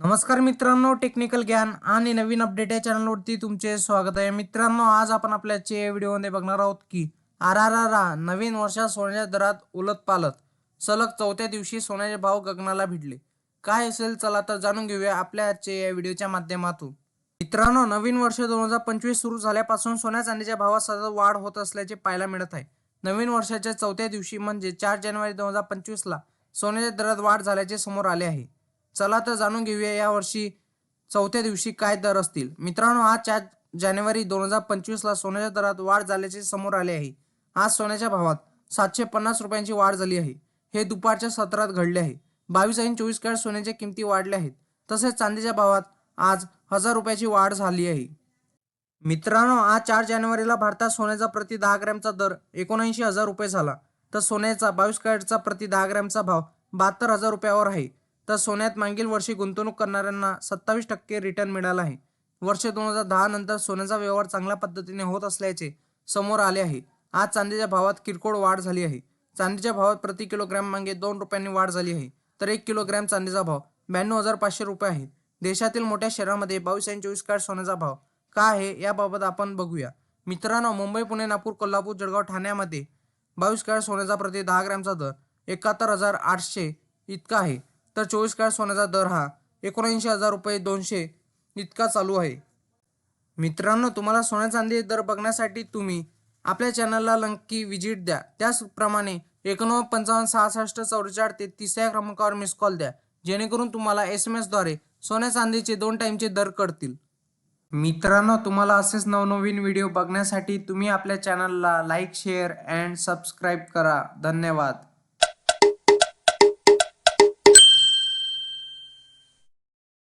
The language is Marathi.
नमस्कार मित्रांनो टेक्निकल ज्ञान आणि नवीन अपडेट या चॅनलवरती तुमचे स्वागत आहे. मित्रांनो आज आपण आपल्या आजच्या व्हिडिओमध्ये बघणार आहोत की आर आर आर आ नवीन वर्षात सोन्याच्या दरात उलत पालत सलग चौथ्या दिवशी सोन्याचे भाव गगनाला भिडले. काय असेल चला तर जाणून घेऊया आपल्या आजच्या या व्हिडिओच्या माध्यमातून. मित्रांनो नवीन वर्ष दोन हजार पंचवीस सुरू झाल्यापासून सोन्या चांदीच्या भावात सतत वाढ होत असल्याचे पाहायला मिळत आहे. नवीन वर्षाच्या चौथ्या दिवशी म्हणजे चार जानेवारी दोन हजार पंचवीसला सोन्याच्या दरात वाढ झाल्याचे समोर आले आहे. चला तर जाणून घेऊया यावर्षी चौथ्या दिवशी काय दर असतील. मित्रांनो आज चार जानेवारी दोन हजार पंचवीसला सोन्याच्या दरात वाढ झाल्याचे समोर आले आहे. आज सोन्याच्या भावात सातशे पन्नास रुपयांची वाढ झाली आहे. हे दुपारच्या सत्रात घडले आहे. बावीस ऐन चोवीस कॅरेट सोन्याच्या किमती वाढल्या आहेत. तसेच चांदीच्या भावात आज हजार रुपयाची वाढ झाली आहे. मित्रांनो आज चार जानेवारीला भारतात सोन्याचा प्रति दहा ग्रॅमचा दर एकोणऐंशी हजार रुपये झाला. तर सोन्याचा बावीस कॅरेटचा प्रति दहा ग्रॅमचा भाव बहात्तर हजार रुपयावर आहे. तर सोन्यात मागील वर्षी गुंतवणूक करणाऱ्यांना सत्तावीस टक्के रिटर्न मिळाला आहे. वर्ष दोन हजार दहा नंतर सोन्याचा व्यवहार चांगल्या पद्धतीने होत असल्याचे समोर आले आहे. आज चांदीच्या भावात किरकोळ वाढ झाली आहे. चांदीच्या भावात प्रति किलोग्रॅम मागे दोन रुपयांनी वाढ झाली आहे. तर एक किलोग्रॅम चांदीचा भाव ब्याण्णव हजार पाचशे रुपये आहे. देशातील मोठ्या शहरामध्ये बावीस आणि चोवीस काळ सोन्याचा भाव का आहे याबाबत आपण बघूया. मित्रांनो मुंबई पुणे नागपूर कोल्हापूर जळगाव ठाण्यामध्ये बावीस काळ सोन्याचा प्रति दहा ग्रॅमचा दर एकाहत्तर हजार आठशे इतका आहे. तर चोवीस कॅरेट सोन्याचा दर हा एकोणऐंशी हजार रुपये दोनशे इतका चालू आहे. मित्रांनो तुम्हाला सोन्या चांदी दर बघण्यासाठी तुम्ही आपल्या चॅनलला नक्की विजिट द्या. त्याचप्रमाणे एकोणनव्वद पंचावन्न सहासष्ट चौवेचाळ तेहतीस या क्रमांकावर मिस कॉल द्या. जेणेकरून तुम्हाला एस एम एसद्वारे सोन्या चांदीचे दोन टाईमचे दर कळतील. मित्रांनो तुम्हाला असेच नवनवीन व्हिडिओ बघण्यासाठी तुम्ही आपल्या चॅनलला लाईक शेअर अँड सबस्क्राईब करा. धन्यवाद.